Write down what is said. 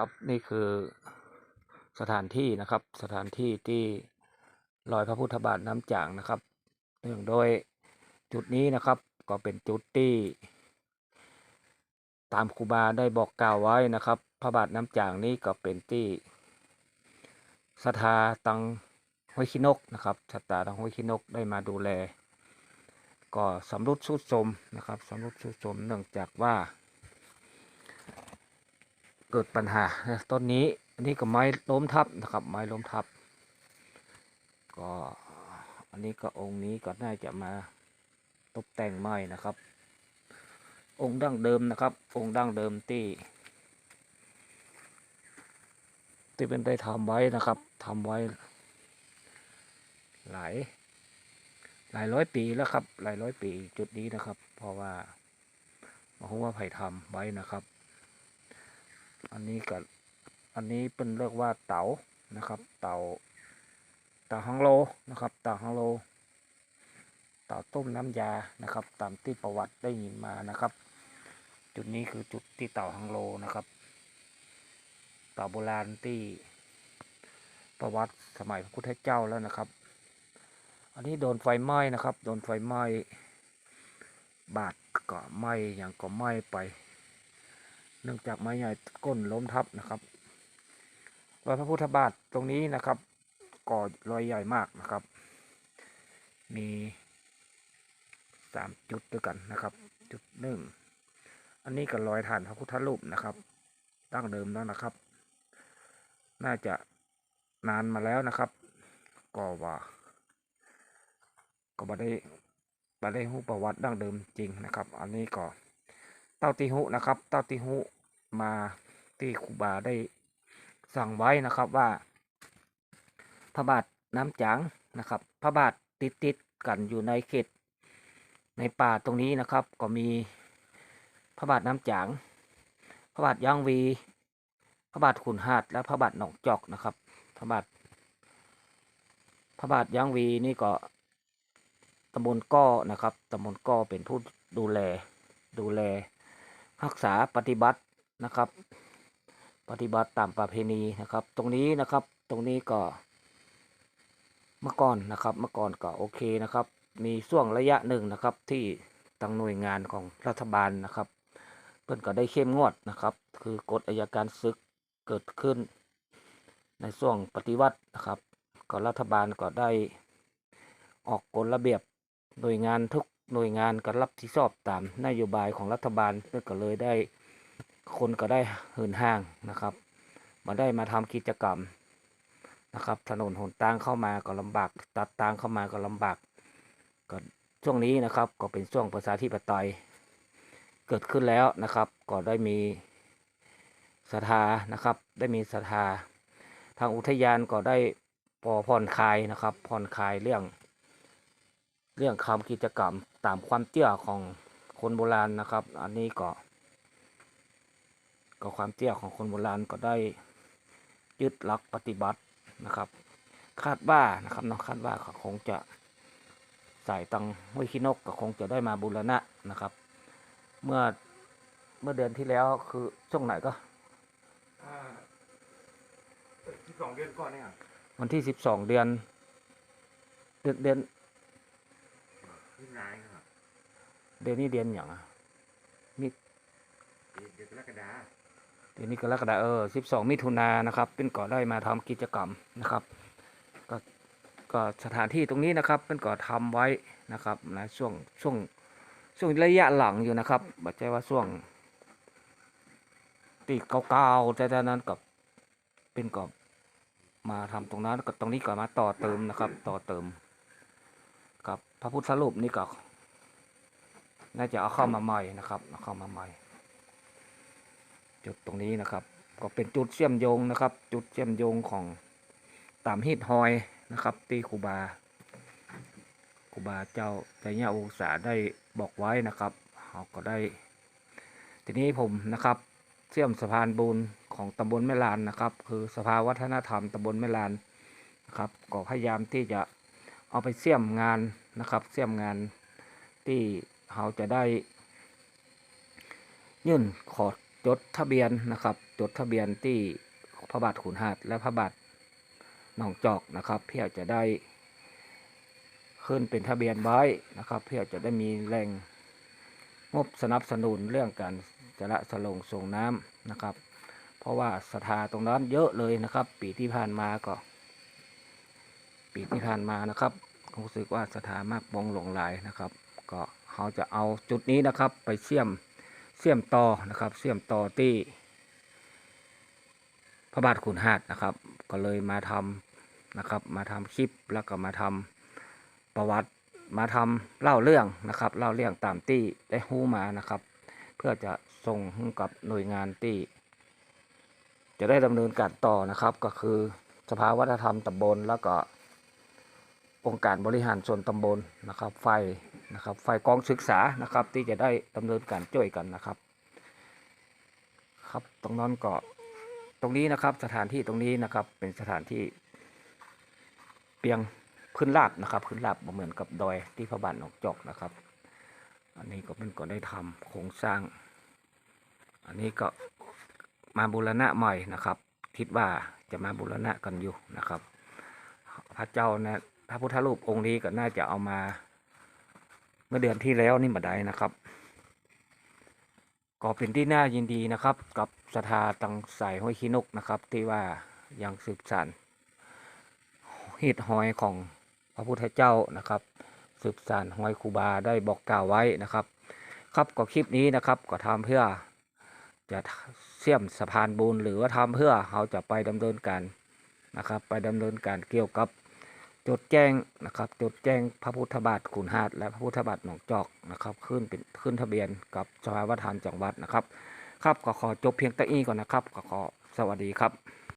ครับนี่คือสถานที่นะครับ สถานที่ที่รอยพระพุทธบาทน้ำจางนะครับเนื่องโดยจุดนี้นะครับก็เป็นจุดที่ตามครูบาได้บอกกล่าวไว้นะครับ พระบาทน้ำจางนี้ก็เป็นที่ศรัทธาตังห้วยขี้นกนะครับศรัทธาตังห้วยขี้นกได้มาดูแล ก็สำรุดสุดโทรมนะครับสำรุดสุดโทรมเนื่องจากว่า เกิดปัญหาต้นนี้อันนี้ก็ไม้ล้มทับนะครับ ไม้ล้มทับ ก็อันนี้ก็องค์นี้ก็น่าจะมาตกแต่งไม้นะครับ องค์ดั้งเดิมนะครับ องค์ดั้งเดิมที่ที่เป็นได้ทำไว้นะครับทำไว้ หลาย หลายร้อยปีแล้วครับ หลายร้อยปีจุดนี้นะครับ เพราะว่าเพราะว่าไผ่ทำไว้นะครับ อันนี้กับอันนี้เป็นเรียกว่าเต๋านะครับ เต๋าเต๋าฮังโลนะครับ เต๋าฮังโล เต๋าต้มน้ำยานะครับ ตามที่ประวัติได้ยินมานะครับ จุดนี้คือจุดที่เต่าฮังโลนะครับ เต่าโบราณที่ประวัติสมัยพระพุทธเจ้าแล้วนะครับ อันนี้โดนไฟไหม้นะครับ โดนไฟไหม้บาดก็ไหม้อย่างก็ไหม้ไป เนื่องจากไม้ใหญ่ก้นล้มทับนะครับรอยพระพุทธบาทตรงนี้นะครับ ก่อรอยใหญ่มากนะครับ มีสามจุดด้วยกันนะครับ จุดหนึ่งอันนี้ก็รอยฐานพระพุทธรูปนะครับตั้งเดิมแล้วนะครับ น่าจะนานมาแล้วนะครับ ก็ว่า ก็บ่ได้บ่ได้หูประวัติดั้งเดิมจริงนะครับ อันนี้ก็เต้าติหุนะครับ เต้าติหุ มาที่ครูบาได้สั่งไว้นะครับว่า พระบาทน้ำจางนะครับ พระบาทติดติดกันอยู่ในเขตในป่าตรงนี้นะครับ ก็มีพระบาทน้ำจาง พระบาทย่างวี พระบาทขุนหาดและพระบาทหนองจอกนะครับ พระบาท พระบาทย่างวีนี่ก็ตำบลก้อนะครับตำบลก้อเป็นผู้ดูแลดูแล รักษาปฏิบัติ นะครับ ปฏิบัติตามประเพณีนะครับ ตรงนี้นะครับ ตรงนี้ก็ เมื่อก่อนนะครับ เมื่อก่อนก็โอเคนะครับ มีช่วงระยะหนึ่งนะครับ ที่ทางหน่วยงานของรัฐบาลนะครับ เพิ่อนก็ได้เข้มงวดนะครับ คือกฎอายการศึกเกิดขึ้น ในช่วงปฏิวัตินะครับ ก็รัฐบาลก็ได้ออกกฎระเบียบหน่วยงานทุกหน่วยงานก็รับผิดชอบตามนโยบายของรัฐบาลเพื่อก็เลยได้ คนก็ได้เหินห้างนะครับ มาได้มาทำกิจกรรมนะครับ ถนนหนทางเข้ามาก็ลำบาก ตัดทางเข้ามาก็ลำบากก็ช่วงนี้นะครับ ก็เป็นช่วงประชาธิปไตย เกิดขึ้นแล้วนะครับ ก็ได้มีศรัทธานะครับ ได้มีศรัทธาทางอุทยานก็ได้พอผ่อนคลายนะครับผ่อนคลายเรื่อง เรื่องคำกิจกรรมตามความเชื่อของคนโบราณนะครับ อันนี้ก็ ก็ความเชื่อของคนโบราณก็ได้ยึดหลักปฏิบัตินะครับ คาดว่านะครับเนาะคาดว่าก็คงจะใส่ตังห้วยขี้นกก็คงจะได้มาบูรณะนะครับ เมื่อเมื่อเดือนที่แล้วคือช่วงไหนก็สิบสองเดือนก่อนเนี่ยวันที่สิบสองเดือน เดือนเดือนที่นายครับเดือนนี้เดือนอย่างอะเดือนกรกฎา เดือนนี้กรกฎาเออสิบสองมิถุนายนนะครับเป็นก่อได้มาทำกิจกรรมนะครับก็ก็สถานที่ตรงนี้นะครับเป็นก่อทำไว้นะครับนะช่วงช่วงช่วงระยะหลังอยู่นะครับบัดใจว่าช่วงปีเก่าๆแต่จากนั้นกับเป็นก่อมาทำตรงนั้นกับตรงนี้ก็มาต่อเติมนะครับ ต่อเติมกับพระพุทธรูปนี่ก็น่าจะเอาเข้ามาใหม่นะครับเอาเข้ามาใหม่ จุดตรงนี้นะครับ ก็เป็นจุดเชื่อมโยงนะครับ จุดเชื่อมโยงของตามฮิตฮอยนะครับที่ครูบาครูบาเจ้าใจเนี่ยอุตสาได้บอกไว้นะครับเขาก็ได้ ทีนี้ผมนะครับเชื่อมสะพานบุญของตำบลแม่ลานนะครับ คือสภาวัฒนธรรมตำบลแม่ลานนะครับก็พยายามที่จะเอาไปเชื่อมงานนะครับเชื่อมงานที่เขาจะได้ยื่นขอ จดทะเบียนนะครับ จดทะเบียนที่พระบาทขุนหาดและพระบาทหนองจอกนะครับ เพื่อจะได้ขึ้นเป็นทะเบียนไว้นะครับ เพื่อจะได้มีแรงงบสนับสนุนเรื่องการจระสลงส่งน้ำนะครับ เพราะว่าศรัทธาตรงนั้นเยอะเลยนะครับ ปีที่ผ่านมาก็ ปีที่ผ่านมานะครับรู้สึกว่าศรัทธามากบงหลงหลายนะครับ ก็เขาจะเอาจุดนี้นะครับไปเชื่อม เชื่อมต่อนะครับเชื่อมต่อที่พระบาทขุนหาดนะครับ ก็เลยมาทำนะครับ มาทำคลิปแล้วก็มาทำประวัติมาทำเล่าเรื่องนะครับ เล่าเรื่องตามที่ได้หู้มานะครับ เพื่อจะส่งให้กับหน่วยงานที่จะได้ดำเนินการต่อนะครับ ก็คือสภาวัฒนธรรมตำบลแล้วก็องค์การบริหารส่วนตำบลนะครับ ไฟ นะครับไฟกองศึกษานะครับที่จะได้ดำเนินการช่วยกันนะครับ ครับตรงนั้นก็ตรงนี้นะครับสถานที่ตรงนี้นะครับเป็นสถานที่เปียงขึ้นลาบนะครับขึ้นลาบบ่เหมือนกับดอยที่พระบาทหนองจอกนะครับ อันนี้ก็เป็นก็ได้ทำโครงสร้าง อันนี้ก็มาบูรณะใหม่นะครับ คิดว่าจะมาบูรณะกันอยู่นะครับ พระเจ้านะพระพุทธรูปองค์นี้ก็น่าจะเอามา มื่อเดือนที่แล้วนี่มาได้นะครับ ก็เป็นที่น่ายินดีนะครับ กับสถาตังสายห้อยขี้นกนะครับ ที่ว่ายังสืบสานหิดหอยของพระพุทธเจ้านะครับ สืบสานหอยครูบาได้บอกกล่าวไว้นะครับ ครับก็คลิปนี้นะครับก็ทำเพื่อจะเสี่ยมสะพานบุญหรือว่าทำเพื่อเขาจะไปดำเนินการนะครับ ไปดำเนินการเกี่ยวกับ จดแจ้งนะครับ จดแจ้งพระพุทธบาทขุนหาดและพระพุทธบาทหนองจอกนะครับ ขึ้นเป็นขึ้นทะเบียนกับสภาวัฒนจังหวัดนะครับ ครับก็ขอจบเพียงแต่นี้ก่อนนะครับก็ขอสวัสดีครับ